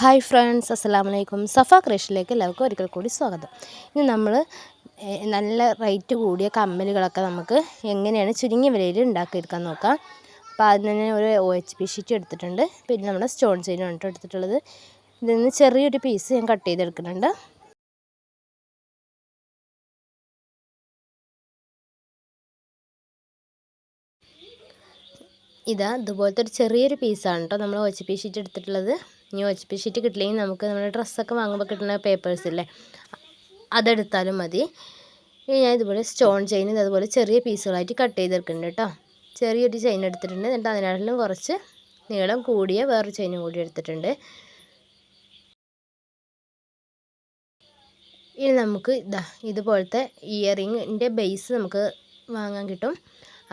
Hi friends അസ്സാം വലൈക്കും സഫ ക്രഷിലേക്ക് എല്ലാവർക്കും ഒരിക്കൽ കൂടി സ്വാഗതം. ഇനി നമ്മൾ നല്ല റേറ്റ് കൂടിയ കമ്മലുകളൊക്കെ നമുക്ക് എങ്ങനെയാണ് ചുരുങ്ങിയ വിലയിൽ ഉണ്ടാക്കിയെടുക്കാൻ നോക്കാം. അപ്പോൾ അതിന് തന്നെ ഒരു ഒ എച്ച് പി ഷീറ്റ് എടുത്തിട്ടുണ്ട്. പിന്നെ നമ്മുടെ സ്റ്റോൺ ചെയിനാണ് കേട്ടോ എടുത്തിട്ടുള്ളത്. ഇതിൽ നിന്ന് ചെറിയൊരു പീസ് ഞാൻ കട്ട് ചെയ്തെടുക്കുന്നുണ്ട്. ഇതാ ഇതുപോലത്തെ ഒരു ചെറിയൊരു പീസാണ് കേട്ടോ നമ്മൾ ഒ എച്ച് പി ഷീറ്റ് എടുത്തിട്ടുള്ളത്. ഇനി ഒച്ചപ്പി ഷീറ്റ് കിട്ടില്ലെങ്കിൽ നമുക്ക് നമ്മുടെ ഡ്രസ്സൊക്കെ വാങ്ങുമ്പോൾ കിട്ടുന്ന പേപ്പേഴ്സ് ഇല്ലേ? അതെടുത്താലും മതി. ഇനി ഞാൻ ഇതുപോലെ സ്റ്റോൺ ചെയിൻ അതുപോലെ ചെറിയ പീസുകളായിട്ട് കട്ട് ചെയ്തെടുക്കുന്നുണ്ട് കേട്ടോ. ചെറിയൊരു ചെയിൻ എടുത്തിട്ടുണ്ട്. എന്നിട്ട് അതിനാട്ടിലും കുറച്ച് നീളം കൂടിയ വേറൊരു ചെയിനും കൂടി എടുത്തിട്ടുണ്ട്. ഇനി നമുക്ക് ഇതാ ഇതുപോലത്തെ ഇയറിങ്ങിന്റെ ബേസ് നമുക്ക് വാങ്ങാൻ കിട്ടും.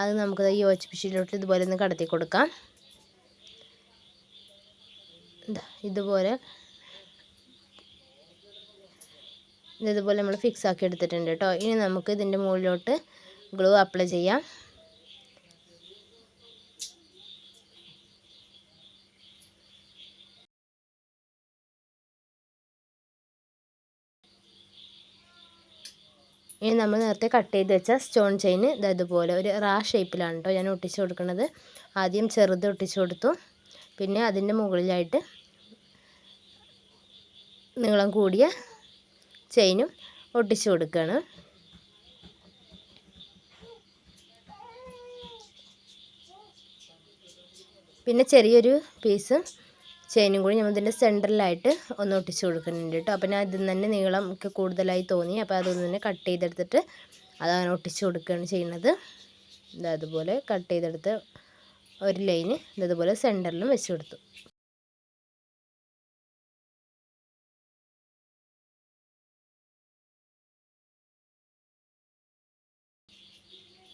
അത് നമുക്ക് ഈ ഒ പിഷിയിലോട്ട് പി ഷീറ്റിലോട്ട് ഇതുപോലെ ഒന്ന് കടത്തി കൊടുക്കാം ഇതുപോലെ. ഇതുപോലെ നമ്മൾ ഫിക്സ് ആക്കി എടുത്തിട്ടുണ്ട് കേട്ടോ ഇനി നമുക്ക് ഇതിന്റെ മുകളിലോട്ട് ഗ്ലൂ അപ്ലൈ ചെയ്യാം. ഇനി നമ്മൾ നേരത്തെ കട്ട് ചെയ്ത് വെച്ച സ്റ്റോൺ ചെയിൻ ഇതുപോലെ. ഒരു റാ ഷേപ്പിലാണ് കേട്ടോ ഞാൻ ഒട്ടിച്ചു കൊടുക്കുന്നത് ആദ്യം ചെറുത് ഒട്ടിച്ചു കൊടുത്തു. പിന്നെ അതിന്റെ മുകളിലായിട്ട് നീളം കൂടിയ ചെയിനും ഒട്ടിച്ചു കൊടുക്കുകയാണ് പിന്നെ ചെറിയൊരു പീസ് ചെയിനും കൂടി നമ്മൾ ഇതിന്റെ സെന്ററിലായിട്ട് ഒന്ന് ഒട്ടിച്ചു കൊടുക്കുന്നുണ്ട് കേട്ടോ. അപ്പോൾ ഞാൻ ഇതിൽ തന്നെ നീളം ഒക്കെ കൂടുതലായി തോന്നി. അപ്പോൾ അതൊന്ന് തന്നെ കട്ട് ചെയ്തെടുത്തിട്ട് അതങ്ങനെ ഒട്ടിച്ചു കൊടുക്കുകയാണ് ചെയ്യുന്നത്. ഇതതുപോലെ കട്ട് ചെയ്തെടുത്ത് ഒരു ലൈന് ഇതുപോലെ സെന്ററിലും വെച്ച് കൊടുത്തു.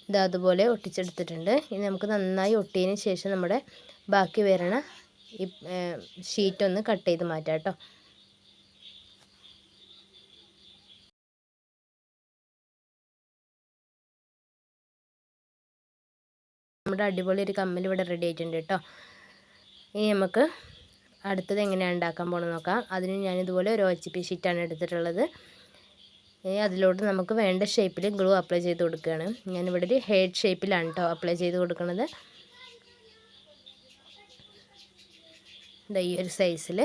ഇത് അതുപോലെ ഒട്ടിച്ചെടുത്തിട്ടുണ്ട്. ഇനി നമുക്ക് നന്നായി ഒട്ടിയതിന് ശേഷം നമ്മുടെ ബാക്കി വരണ ഈ ഷീറ്റ് ഒന്ന് കട്ട് ചെയ്ത് മാറ്റാം കേട്ടോ. നമ്മുടെ അടിപൊളി ഒരു കമ്മൽ ഇവിടെ റെഡി ആയിട്ടുണ്ട് കേട്ടോ. ഇനി നമുക്ക് അടുത്തത് എങ്ങനെയാണ് ഉണ്ടാക്കാൻ പോകണമെന്ന് നോക്കാം. അതിന് ഞാനിതുപോലെ ഒരു ഒ എച്ച് പി ഷീറ്റാണ് എടുത്തിട്ടുള്ളത്. അതിലോട്ട് നമുക്ക് വേണ്ട ഷേപ്പിൽ ഗ്ലൂ അപ്ലൈ ചെയ്ത് കൊടുക്കുകയാണ്. ഞാനിവിടെ ഒരു ഹെഡ് ഷേപ്പിലാണ് കേട്ടോ അപ്ലൈ ചെയ്ത് കൊടുക്കുന്നത് ഈ ഒരു സൈസിൽ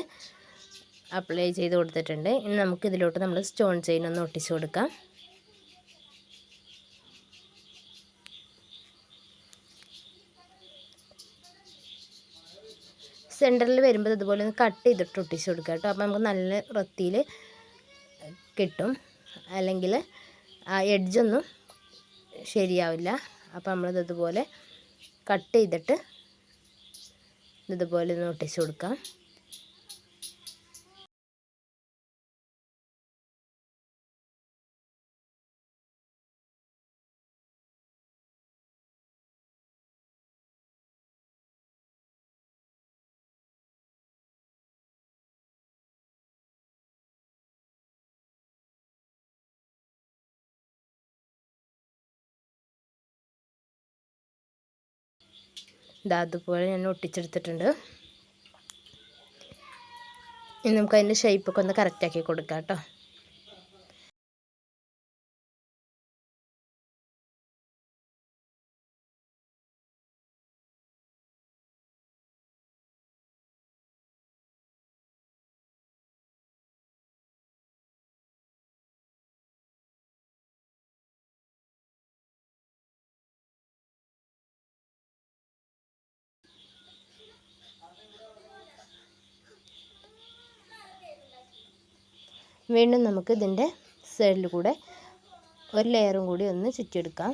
അപ്ലൈ ചെയ്ത് കൊടുത്തിട്ടുണ്ട്. ഇനി നമുക്ക് ഇതിലോട്ട് നമ്മൾ സ്റ്റോൺ ചെയിൻ ഒന്ന് ഒട്ടിച്ച് കൊടുക്കാം. സെന്ററിൽ വരുമ്പോൾ ഇതുപോലെ ഒന്ന് കട്ട് ചെയ്തിട്ട് ഒട്ടിച്ച് കൊടുക്കുക കേട്ടോ അപ്പോൾ നമുക്ക് നല്ല വൃത്തിയിൽ കിട്ടും. അല്ലെങ്കിൽ ആ എഡ്ജൊന്നും ശരിയാവില്ല. അപ്പോൾ നമ്മളിത് ഇതുപോലെ കട്ട് ചെയ്തിട്ട് ഇതുപോലെ ഒന്ന് ഒട്ടിച്ച് കൊടുക്കാം. ഇതാ അതുപോലെ ഞാൻ ഒട്ടിച്ചെടുത്തിട്ടുണ്ട്. ഇനി നമുക്ക് അതിന്റെ ഷേപ്പൊക്കെ ഒന്ന് കറക്റ്റാക്കി കൊടുക്കാം കേട്ടോ. വീണ്ടും നമുക്ക് ഇതിന്റെ സൈഡിൽ കൂടെ ഒരു ലെയറും കൂടി ഒന്ന് ചുറ്റിയെടുക്കാം.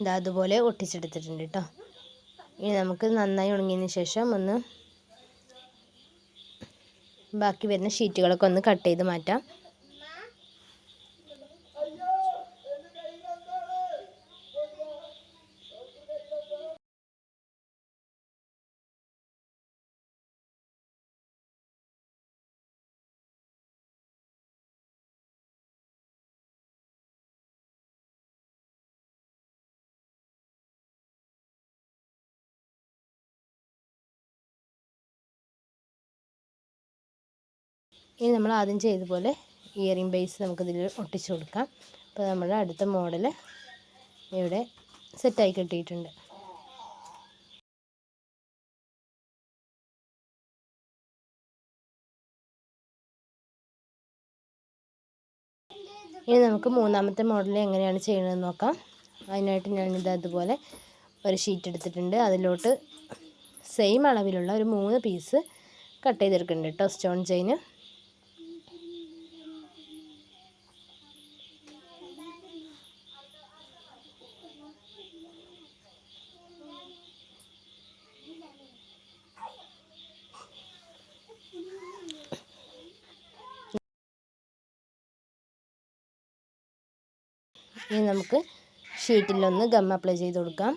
ഇതാ അതുപോലെ ഒട്ടിച്ചെടുത്തിട്ടുണ്ട് കേട്ടോ ഇനി നമുക്ക് നന്നായി ഉണങ്ങിയതിന് ശേഷം ഒന്ന് ബാക്കി വരുന്ന ഷീറ്റുകളൊക്കെ ഒന്ന് കട്ട് ചെയ്ത് മാറ്റാം. ഇനി നമ്മൾ ആദ്യം ചെയ്ത പോലെ ഇയറിംഗ് ബേസ് നമുക്കിതിൽ ഒട്ടിച്ചു കൊടുക്കാം. അപ്പോൾ നമ്മുടെ അടുത്ത മോഡൽ ഇവിടെ സെറ്റായി കിട്ടിയിട്ടുണ്ട്. ഇനി നമുക്ക് മൂന്നാമത്തെ മോഡൽ എങ്ങനെയാണ് ചെയ്യണമെന്ന് നോക്കാം. അതിനായിട്ട് ഞാനിത് അതുപോലെ ഒരു ഷീറ്റ് എടുത്തിട്ടുണ്ട്. അതിലോട്ട് സെയിം അളവിലുള്ള ഒരു മൂന്ന് പീസ് കട്ട് ചെയ്തെടുക്കുന്നുണ്ട് കേട്ടോ സ്റ്റോൺ ചെയിന് ഇനി നമുക്ക് ഷീറ്റിലൊന്ന് ഗം അപ്ലൈ ചെയ്ത് കൊടുക്കാം.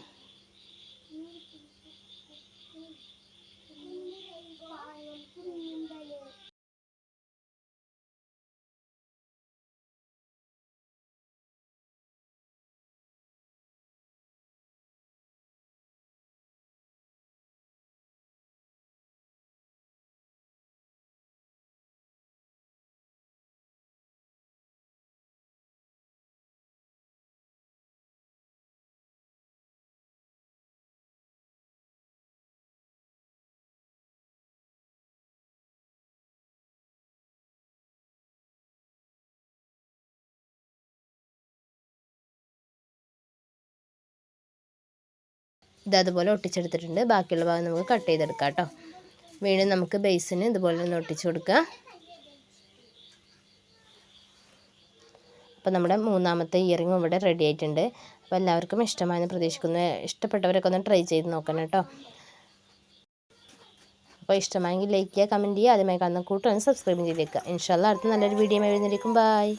ഇത് അതുപോലെ ഒട്ടിച്ചെടുത്തിട്ടുണ്ട്. ബാക്കിയുള്ള ഭാഗം നമുക്ക് കട്ട് ചെയ്തെടുക്കാം കേട്ടോ. വീണ്ടും നമുക്ക് ബേസിന് ഇതുപോലെ ഒന്ന് ഒട്ടിച്ചു കൊടുക്കുക. അപ്പോൾ നമ്മുടെ മൂന്നാമത്തെ ഇയറിംഗ് ഇവിടെ റെഡി ആയിട്ടുണ്ട്. അപ്പോൾ എല്ലാവർക്കും ഇഷ്ടമായെന്ന് പ്രതീക്ഷിക്കുന്നു. ഇഷ്ടപ്പെട്ടവരൊക്കെ ഒന്ന് ട്രൈ ചെയ്ത് നോക്കണം കേട്ടോ. അപ്പോൾ ഇഷ്ടമായെങ്കിൽ ലൈക്ക് ചെയ്യുക കമന്റ് ചെയ്യുക. ആദ്യമായി കാണുന്ന കൂട്ടുകാരും സബ്സ്ക്രൈബ് ചെയ്തേക്കുക. ഇൻഷാല്ല അടുത്ത നല്ലൊരു വീഡിയോ വരുന്നതിലേക്കും ബൈ